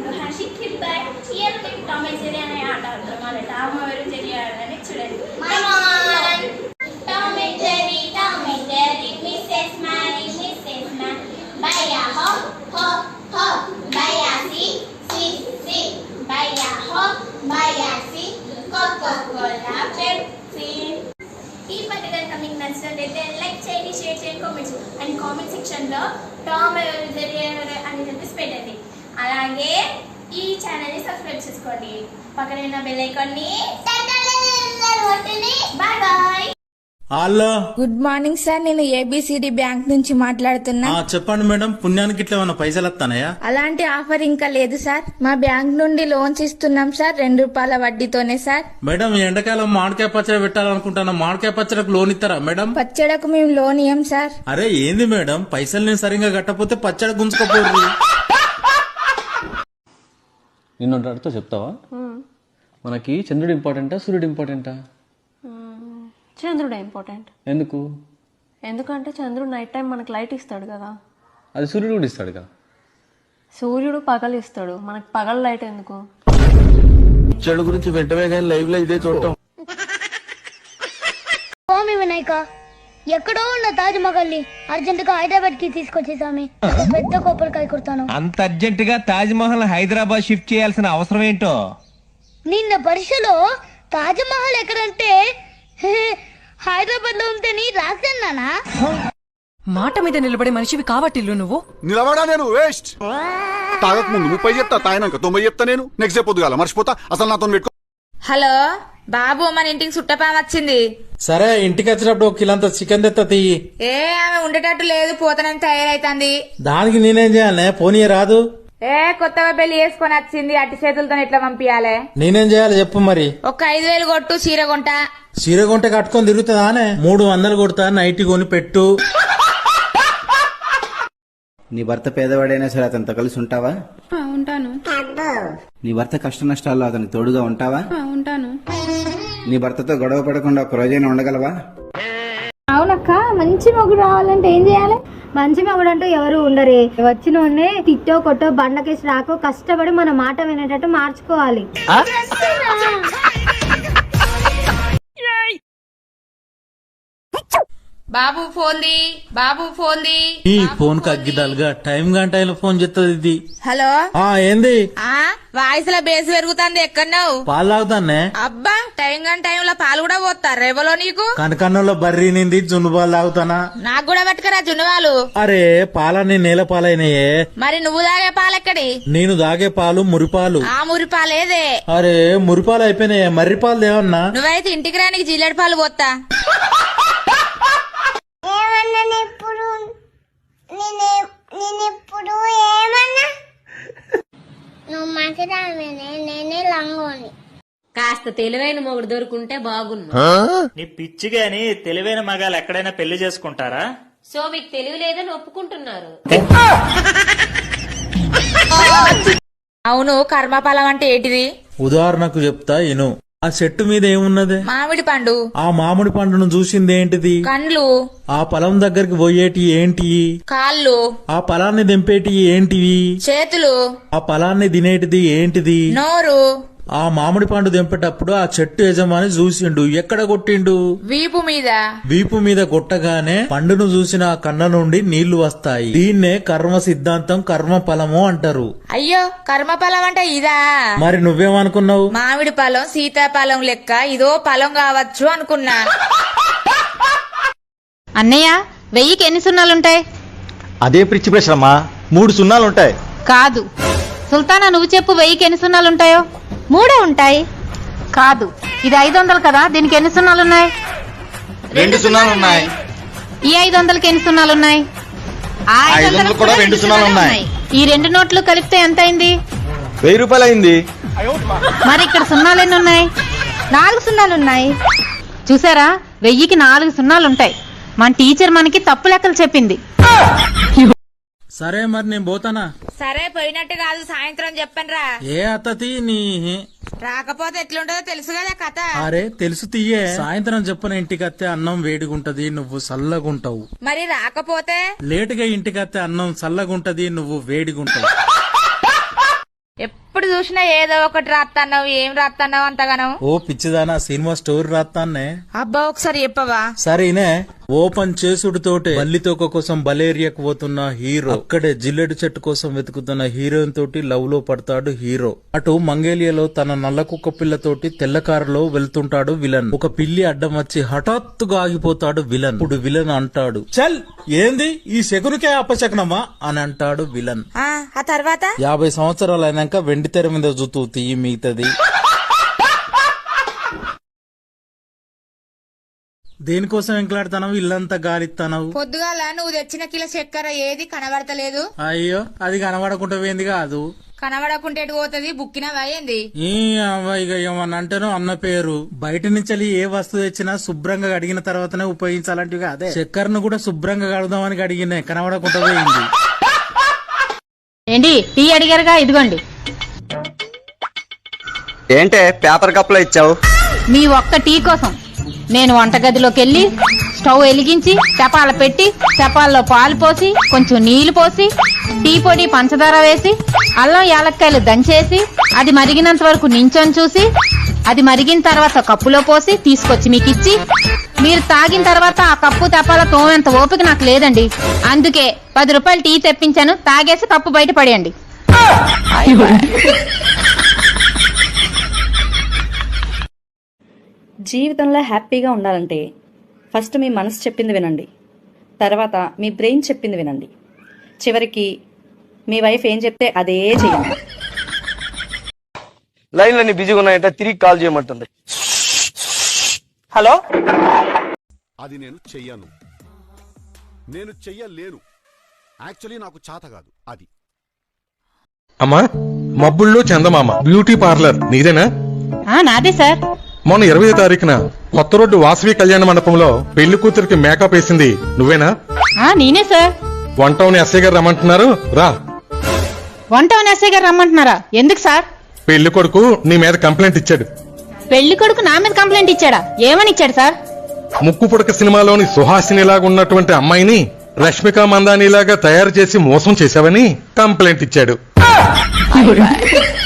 To Harshit kid boy year మేము Tom and Jerry అనే ఆట ఆడతాం మన టామ్ ఎవరు జెర్రీ ఆడని చూడండి Come on! Tom and Jerry, Tom and Jerry, Mrs. Mary, Mrs. Man. Baya ho, ho, ho. Baya si, si, si. Baya ho, baya si. Coca-Cola, Pepsi. ఈ పాట కనుక మీకు నచ్చినట్లయితే లైక్ చేయండి షేర్ చేయండి కామెంట్స్ అండ్ కామెంట్ సెక్షన్లో Tom ఎవరు Jerry ఎవరు అని చెప్పేసి పెట్టండి అలాగే ఈ ఛానల్ని సబ్స్క్రైబ్ చేసుకోండి. పక్కన ఉన్న బెల్ ఐకాన్ని bye bye hello. Good morning sir నేను ఏబిసిడి బ్యాంక్ నుంచి మాట్లాడుతున్నా. ఆ, చెప్పండి మేడం పుణ్యానికి ఇట్లా ఏమైనా పైసలు వస్తానయా అలాంటి ఆఫర్ ఇంకా లేదు సార్. మా బ్యాంక్ నుండి లోన్స్ ఇస్తున్నాం సార్. రెండు రూపాయల వడ్డీతోనే సార్. మేడం ఈ ఎండాకాలం మామిడికాయ పచ్చడి పెట్టాలనుకుంటున్నా మామిడికాయ పచ్చడికి లోన్ ఇస్తారా మేడం? పచ్చడకు మేము లోన్ ఇయ్యం సార్. అరే ఏంది మేడం? పైసలు నేను సరిగా కట్టకపోతే పచ్చడి గుంజుకోపోరు నిన్ను అడుగుతా చెప్తావా? మనకి చంద్రుడు ఇంపార్టెంటా సూర్యుడు ఇంపార్టెంటా? చంద్రుడు ఇంపార్టెంట్. ఎందుకు? ఎందుకంటే చంద్రుడు నైట్ టైం మనకు లైట్ ఇస్తాడు కదా. అది సూర్యుడు కూడా ఇస్తాడు కదా? సూర్యుడు పగలు ఇస్తాడు. మనకు పగల లైట్ ఎందుకు? చెడు గురించి వెంటనే కానీ లైవ్లో ఇదే చూడటం. వినాయక. ఎక్కడో ఉన్న తాజ్ మహల్ని అర్జెంట్గా హైదరాబాద్కి తీసుకొచ్చే స్వామి. ఒక పెద్ద కొబ్బరికాయ కుడతాను అంత అర్జెంట్గా తాజ్ మహల్ హైదరాబాద్ షిఫ్ట్ చేయాల్సిన అవసరం ఏంటో? నిన్న పరీక్షలో తాజ్ మహల్ ఎక్కడంటే హైదరాబాద్లో ఉంటేని రాశాను మాట మీద నిలబడే మనిషివి కావట్టిల్లు నువ్వు? నిలబడా నేను? వేస్ట్ తాగక ముందు ముప్పై చెప్తా తాగినాక తొంభై చెప్తా నేను. నెక్స్ట్ డే పొద్దుగాల మర్చిపోతా అసలు నాతో పెట్టుకో హలో బాబు మన ఇంటికి సుట్టపాం వచ్చింది. సరే ఇంటికి వచ్చినప్పుడు ఒక కిలంత చికెన్ తెత్త ఏ ఆమె ఉండేటట్టు లేదు పోతనని తయారైతుంది. దానికి నేనేం చేయాలి? పోనీ రాదు. ఏ కొత్తగా పెళ్ళి చేసుకొని వచ్చింది అట్టి చేతులతో ఎట్లా పంపించాలే నేనేం చేయాలి చెప్పు మరి. ఒక ఐదు వేలు కొట్టు చీర కొంట. చీర గుంట కట్టుకొని తిరుగుతుందానే మూడు వందలు కొడతా నైట్ కొని పెట్టు. నీ భర్త పేదవాడైనా సరే అతనితో కలిసి ఉంటావా? ఉంటాను. నీ భర్త కష్ట నష్టాల్లో అతనికి తోడుగా ఉంటావా? ఉంటాను. నీ భర్తతో గొడవ పడకుండా ఒక రోజైనా ఉండగలవా? అవునక్క మంచి మొగుడు రావాలంటే ఏం చేయాలి? మంచి మొగుడు అంటూ ఎవరు ఉండరే. వచ్చిన తిట్టో కొట్టో బండకేసి రాకో కష్టపడి మన మాట వినేటట్టు మార్చుకోవాలి. బాబు ఫోన్ ది బాబు ఫోన్ ది ఈ ఫోన్కి అగ్గిదలుగా టైం గంట ఫోన్ చేస్తుంది ఇది. హలో? ఆ ఏంది? ఆ వాయిస్లో బేస్ పెరుగుతుంది ఎక్కడున్నావు? పాలు తాగుతానే అబ్బా టైం గంట టైంలో పాలు కూడా పోతారు రేవలో నీకు? కనకన్నంలో బర్రీ నింది జున్ను పాలు తాగుతానా? నాకు కూడా పట్టుకురా జున్నువాలు అరే పాలన్నీ నేల పాలైనయే. మరి నువ్వు తాగే పాలెక్కడి? నేను దాగే పాలు మురిపాలు ఆ మురి పాలేదే. అరే మురిపాలు అయిపోయినాయి మర్రి పాలు దేవన్నా నువ్వైతే ఇంటికి రానికి జిల్లెడు పాలు పోతా ఏమన్నా ఇప్పుడు నేను నేను ఇప్పుడు ఏమన్నా నువ్వు మంచిదామేనే నేనే లంగోని తెలివైన మొగుడు దొరుకుంటే బాగుండు నీ పిచ్చి గాని తెలివైన మగాలు ఎక్కడైనా పెళ్ళి చేసుకుంటారా? సో మీకు తెలివి లేదని ఒప్పుకుంటున్నారు. అవును కర్మఫలం అంటే ఏంటిది? ఉదాహరణకు చెప్తా ఇను. ఆ చెట్టు మీద ఏమున్నది? మామిడి పండు. ఆ మామిడి పండును చూసింది ఏంటిది? కండ్లు. ఆ పొలం దగ్గరికి పోయేటి ఏంటి? కాళ్ళు. ఆ పొలాన్ని దింపేటి ఏంటివి? చేతులు. ఆ పొలాన్ని తినేటిది ఏంటిది? నోరు. ఆ మామిడి పండు దింపేటప్పుడు ఆ చెట్టు యజమాని చూసిండు. ఎక్కడ కొట్టిండు? వీపు మీద. వీపు మీద కొట్టగానే పండును చూసిన ఆ కన్న నుండి నీళ్ళు వస్తాయి. దీన్నే కర్మ సిద్ధాంతం కర్మ ఫలము అంటారు. అయ్యో కర్మఫలం అంటే ఇదా? మరి నువ్వేమనుకున్నావు? మామిడి ఫలం సీతాఫలం లెక్క ఇదో ఫలం కావచ్చు అనుకున్నా. అన్నయ్య వెయ్యికి ఎన్ని సున్నాలుంటాయి? అదే పిచ్చి ప్రశ్నమ్మా మూడు సున్నాలు ఉంటాయి కాదు. సుల్తానా నువ్వు చెప్పు వెయ్యికి ఎన్ని సున్నాలుంటాయో? మూడే ఉంటాయి. కాదు ఇది ఐదు వందలు కదా? దీనికి ఎన్ని సున్నాలున్నాయి రెండు సున్నాలు ఉన్నాయి. ఈ ఐదు వందలకి ఎన్ని సున్నాలున్నాయి ఆ ఐదు వందలకు కూడా రెండు సున్నాలు ఉన్నాయి. ఈ రెండు నోట్లు కలిపితే ఎంత అయింది వెయ్యి రూపాయలు అయింది మరి ఇక్కడ సున్నాలు ఎన్ని ఉన్నాయి? నాలుగు సున్నాలు ఉన్నాయి. చూసారా? వెయ్యికి నాలుగు సున్నాలు ఉంటాయి. మన టీచర్ మనకి తప్పు లెక్కలు చెప్పింది. సరే మరి నేను పోతానా? సరే పోయినట్టు కాదు సాయంత్రం చెప్పనురా ఏ అత్తతి నీ? రాకపోతే ఎట్లుంటుందో తెలుసు కదా కథ. అరే తెలుసు తీయే. సాయంత్రం చెప్పన ఇంటికత్తే అన్నం వేడిగుంటది నువ్వు సల్లగుంటావు మరి రాకపోతే? లేటుగా ఇంటికత్తే అన్నం చల్లగుంటది నువ్వు వేడిగుంటావు. ఎప్పుడు చూసినా ఏదో ఒకటి రాత్తన్నావు ఏం రాత్తన్నావు అంతగానం? ఓ పిచ్చిదానా సినిమా స్టోరీ రాత్తాన్నే. అబ్బా ఒకసారి చెప్పవా? సరేనే ఓపెన్ చేసుడుతోటే బల్లితోక కోసం బలేరియాకు పోతున్న హీరో అక్కడే జిల్లెడు చెట్టు కోసం వెతుకుతున్న హీరోయిన్ తోటి లవ్లో పడతాడు హీరో. అటు మంగేలియాలో తన నల్ల కుక్క పిల్లతోటి తెల్ల కారులో వెళ్తుంటాడు విలన్. ఒక పిల్లి అడ్డం వచ్చి హఠాత్తుగా ఆగిపోతాడు విలన్. ఇప్పుడు విలన్ అంటాడు చల్ ఏంది? ఈ శకునికే అపశకనమా? అని అంటాడు విలన్. ఆ తర్వాత? యాభై సంవత్సరాలు అయినాక వెండి తెర మీద జుతూ తీయి మిగతది. దేనికోసం ఎంకలాడుతున్నావు? ఇల్లంతా గాలిస్తానవు పొద్దుగాల నువ్వు తెచ్చిన కిలో చక్కెర ఏది కనబడతలేదు? అయ్యో అది కనబడకుండా పోయింది కాదు. కనబడకుంటే ఎటు పోతుంది? బుక్కిన అయ్యింది ఈ ఇక ఏమన్నా అంటేనో అన్న పేరు. బయట నుంచి వెళ్ళి ఏ వస్తువు తెచ్చినా శుభ్రంగా కడిగిన తర్వాతనే ఉపయోగించాలంటివి అదే చక్కెరను కూడా శుభ్రంగా కడుదామని కడిగినే కనబడకుండా పోయింది. ఏంటి? టీ అడిగారుగా ఇదిగోండి. ఏంటే పేపర్ కప్లో ఇచ్చావు? మీ ఒక్క టీ కోసం నేను వంటగదిలోకి వెళ్ళి స్టవ్ వెలిగించి చపాల పెట్టి చపాల్లో పాలు పోసి కొంచెం నీళ్ళు పోసి టీ పొడి పంచదార వేసి అల్లం యాలక్కాయలు దంచేసి అది మరిగినంత వరకు నించొని చూసి అది మరిగిన తర్వాత కప్పులో పోసి తీసుకొచ్చి మీకు ఇచ్చి మీరు తాగిన తర్వాత ఆ కప్పు తపాల తోమేంత ఓపిక నాకు లేదండి. అందుకే పది రూపాయలు టీ తెప్పించాను తాగేసి కప్పు బయట పడేయండి. జీవితంలో హ్యాపీగా ఉండాలంటే ఫస్ట్ మీ మనసు చెప్పింది వినండి. తర్వాత మీ బ్రెయిన్ చెప్పింది వినండి. చివరికి మీ వైఫ్ ఏం చెప్తే అదే చేయండి. లైన్లన్నీ బిజీగా ఉన్నాయంటే తిరిగి కాల్ చేయమంటుంది. హలో? అది నేను చెయ్యను. నేను చెయ్యలేను. యాక్చువల్లీ నాకు చేత కాదు అది. అమ్మా మబ్బుల్లో చందమామ బ్యూటీ పార్లర్ నీదేనా? ఆ నాదే సార్. మొన్న ఇరవై తారీఖున కొత్త రోడ్డు వాసవి కళ్యాణ మండపంలో పెళ్ళి కూతురికి మేకప్ వేసింది. నువ్వేనా? ఆ నేనే సార్. వంటవుని ఎస్ఐ గారు రమ్మంటున్నారు. రా. వంట ఎస్ఐ గారు రమ్మంటున్నారా? ఎందుకు సార్? పెళ్ళి కొడుకు నీ మీద కంప్లైంట్ ఇచ్చాడు. పెళ్ళి కొడుకు నా మీద కంప్లైంట్ ఇచ్చాడా? ఏమని ఇచ్చాడు సార్? ముక్కు పుడక సినిమాలోని సుహాసినిలాగా ఉన్నటువంటి అమ్మాయిని రష్మిక మందానిలాగా తయారు చేసి మోసం చేశావని కంప్లైంట్ ఇచ్చాడు.